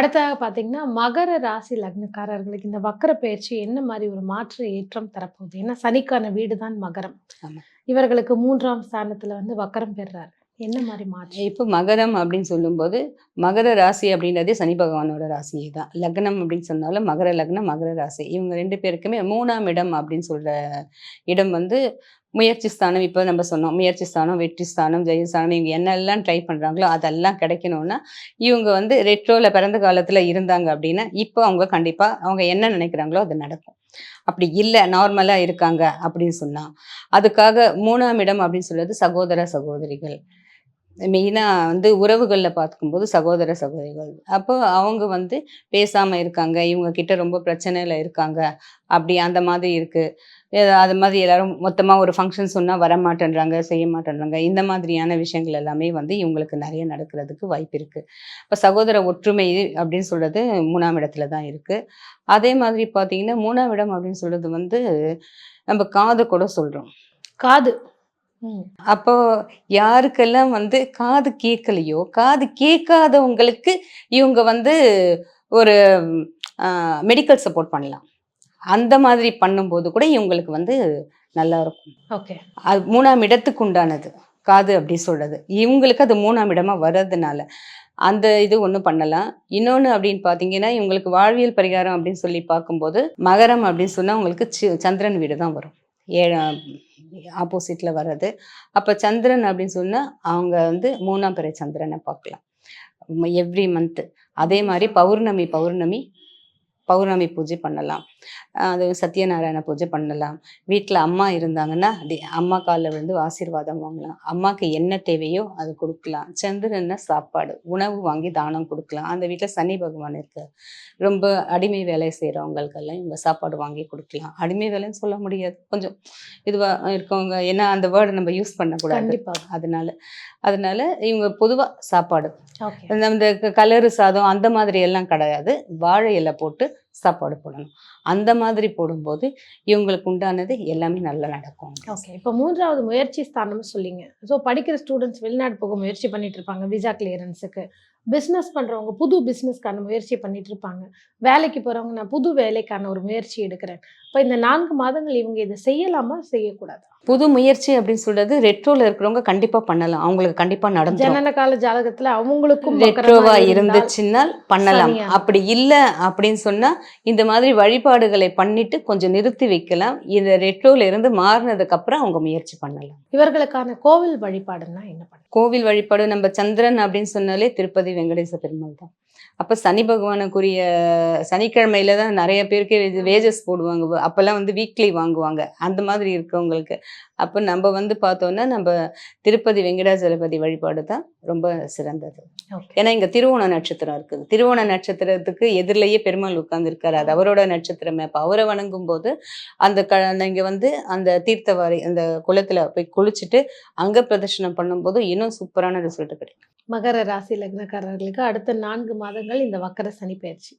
அடுத்ததாக பார்த்தீங்கன்னா மகர ராசி லக்னக்காரர்களுக்கு இந்த வக்கர பயிற்சி என்ன மாதிரி ஒரு மாற்று ஏற்றம் தரப்போகுது? ஏன்னா சனிக்கான வீடு தான் மகரம். இவர்களுக்கு மூன்றாம் ஸ்தானத்துல வந்து வக்கரம் பெறுறாரு. என்ன மாதிரி மாற்றம் இப்போ மகரம் அப்படின்னு சொல்லும்போது மகர ராசி அப்படின்றதே சனி பகவானோட ராசியே தான் லக்னம் அப்படின்னு சொன்னாலும் மகர லக்னம் மகர ராசி. இவங்க ரெண்டு பேருக்குமே மூணாம் இடம் அப்படின்னு சொல்ற இடம் வந்து முயற்சி ஸ்தானம் இப்போ நம்ம சொன்னோம். முயற்சி ஸ்தானம் வெற்றி ஸ்தானம் ஜெயஸ்தானம் இவங்க என்னெல்லாம் ட்ரை பண்ணுறாங்களோ அதெல்லாம் கிடைக்கணும்னா இவங்க வந்து ரெட்ரோவில் பிறந்த காலத்தில் இருந்தாங்க அப்படின்னா இப்போ அவங்க கண்டிப்பாக அவங்க என்ன நினைக்கிறாங்களோ அது நடக்கும். அப்படி இல்லை நார்மலாக இருக்காங்க அப்படின்னு சொன்னால் அதுக்காக மூணாம் இடம் அப்படின்னு சொல்றது சகோதர சகோதரிகள். மெயினாக வந்து உறவுகளில் பார்க்கும்போது சகோதர சகோதரிகள். அப்போ அவங்க வந்து பேசாமல் இருக்காங்க. இவங்க கிட்ட ரொம்ப பிரச்சனையில் இருக்காங்க. அப்படி அந்த மாதிரி இருக்குது அது மாதிரி எல்லாரும் மொத்தமாக ஒரு ஃபங்க்ஷன் சொன்னால் வர மாட்டேன்றாங்க செய்ய மாட்டேன்றாங்க இந்த மாதிரியான விஷயங்கள் எல்லாமே வந்து இவங்களுக்கு நிறைய நடக்கிறதுக்கு வாய்ப்பு இருக்குது இப்போ சகோதர ஒற்றுமை அப்படின்னு சொல்கிறது மூணாம் இடத்துல தான் இருக்குது அதே மாதிரி பார்த்தீங்கன்னா மூணாம் இடம் அப்படின்னு சொல்கிறது வந்து நம்ம காது கூட சொல்கிறோம் காது. அப்போ யாருக்கெல்லாம் வந்து காது கேட்கலையோ காது கேட்காதவங்களுக்கு இவங்க வந்து ஒரு மெடிக்கல் சப்போர்ட் பண்ணலாம். அந்த மாதிரி பண்ணும்போது கூட இவங்களுக்கு வந்து நல்லா இருக்கும். ஓகே. அது மூணாம் இடத்துக்கு உண்டானது காது அப்படி சொல்றது. இவங்களுக்கு அது மூணாம் இடமா வர்றதுனால அந்த இது ஒன்று பண்ணலாம். இன்னொன்று அப்படின்னு பார்த்தீங்கன்னா இவங்களுக்கு வாழ்வியல் பரிகாரம் அப்படின்னு சொல்லி பார்க்கும்போது மகரம் அப்படின்னு சொன்னால் உங்களுக்கு சந்திரன் வீடு தான் வரும். ஏழாம் ஆப்போசிட்டில் வர்றது. அப்போ சந்திரன் அப்படின்னு சொன்னால் அவங்க வந்து மூணாம் பிறை சந்திரனை பார்க்கலாம். எவ்ரி மந்த்து அதே மாதிரி பௌர்ணமி பௌர்ணமி பௌர்ணமி பூஜை பண்ணலாம். அது சத்யநாராயண பூஜை பண்ணலாம். வீட்டில் அம்மா இருந்தாங்கன்னா அம்மா காலில் விழுந்து ஆசீர்வாதம் வாங்கலாம். அம்மாவுக்கு என்ன தேவையோ அது கொடுக்கலாம். சந்திரன்னா சாப்பாடு உணவு வாங்கி தானம் கொடுக்கலாம். அந்த வீட்டில் சனி பகவான் இருக்கு. ரொம்ப அடிமை வேலை செய்கிறவங்களுக்கெல்லாம் இவங்க சாப்பாடு வாங்கி கொடுக்கலாம். அடிமை வேலைன்னு சொல்ல முடியாது. கொஞ்சம் இதுவாக இருக்கவங்க ஏன்னா அந்த வேர்டை நம்ம யூஸ் பண்ணக்கூடாது. அதனால அதனால இவங்க பொதுவாக சாப்பாடு. அந்த கலரு சாதம் அந்த மாதிரி எல்லாம் கிடையாது. வாழை இலை போட்டு சாப்பாடு போடணும். அந்த மாதிரி போடும்போது இவங்களுக்கு உண்டானது எல்லாமே நல்லா நடக்கும். ஓகே இப்போ மூன்றாவது முயற்சி ஸ்தானம்னு சொல்லிங்க ஸோ படிக்கிற ஸ்டூடெண்ட்ஸ் வெளிநாடு போக முயற்சி பண்ணிட்டு இருப்பாங்க விசா கிளியரன்ஸுக்கு பிஸ்னஸ் பண்ணுறவங்க புது பிஸ்னஸ்க்கான முயற்சி பண்ணிட்டு இருப்பாங்க வேலைக்கு போகிறவங்க நான் புது வேலைக்கான ஒரு முயற்சி எடுக்கிறேன். இப்போ இந்த நான்கு மாதங்கள் இவங்க இதை செய்யலாமா செய்யக்கூடாது? புது முயற்சி அப்படின்னு சொல்றது ரெட்ரோல இருக்கிறவங்க கண்டிப்பா பண்ணலாம். அவங்களுக்கு கண்டிப்பா நடந்துரும். ஜனன கால ஜாதகத்துல அவங்களுக்கும் ரெட்ரோவா இருந்துச்சுன்னா பண்ணலாம். அப்படி இல்ல அப்படின்னு சொன்னா இந்த மாதிரி வழிபாடுகளை பண்ணிட்டு கொஞ்சம் நிறுத்தி வைக்கலாம். இந்த ரெட்ரோல இருந்து மாறினதுக்கு அப்புறம் அவங்க முயற்சி பண்ணலாம். இவர்களுக்கான கோவில் வழிபாடுன்னா என்ன பண்ண கோவில் வழிபாடு நம்ம சந்திரன் அப்படின்னு சொன்னாலே திருப்பதி வெங்கடேச பெருமாள் தான். அப்போ சனி பகவானுக்குரிய சனிக்கிழமையில தான் நிறைய பேருக்கு வேஜஸ் போடுவாங்க. அப்போல்லாம் வந்து வீக்லி வாங்குவாங்க. அந்த மாதிரி இருக்கவங்களுக்கு. அப்போ நம்ம வந்து பார்த்தோன்னா நம்ம திருப்பதி வெங்கடாஜலபதி வழிபாடு தான் ரொம்ப சிறந்தது. ஏன்னா இங்க திருவோண நட்சத்திரம் இருக்குது. திருவோண நட்சத்திரத்துக்கு எதிரிலேயே பெருமாள் உட்கார்ந்துருக்காரு. அது அவரோட நட்சத்திரமே. அப்போ அவரை வணங்கும் போது அந்த க இங்க வந்து அந்த தீர்த்தவாரி அந்த குளத்துல போய் குளிச்சுட்டு அங்க பிரதர்ஷனம் பண்ணும்போது இன்னும் சூப்பரான ரிசல்ட் கிடைக்கும். மகர ராசி லக்னக்காரர்களுக்கு அடுத்த நான்கு மாதங்கள் இந்த வக்கர சனி பயிற்சி.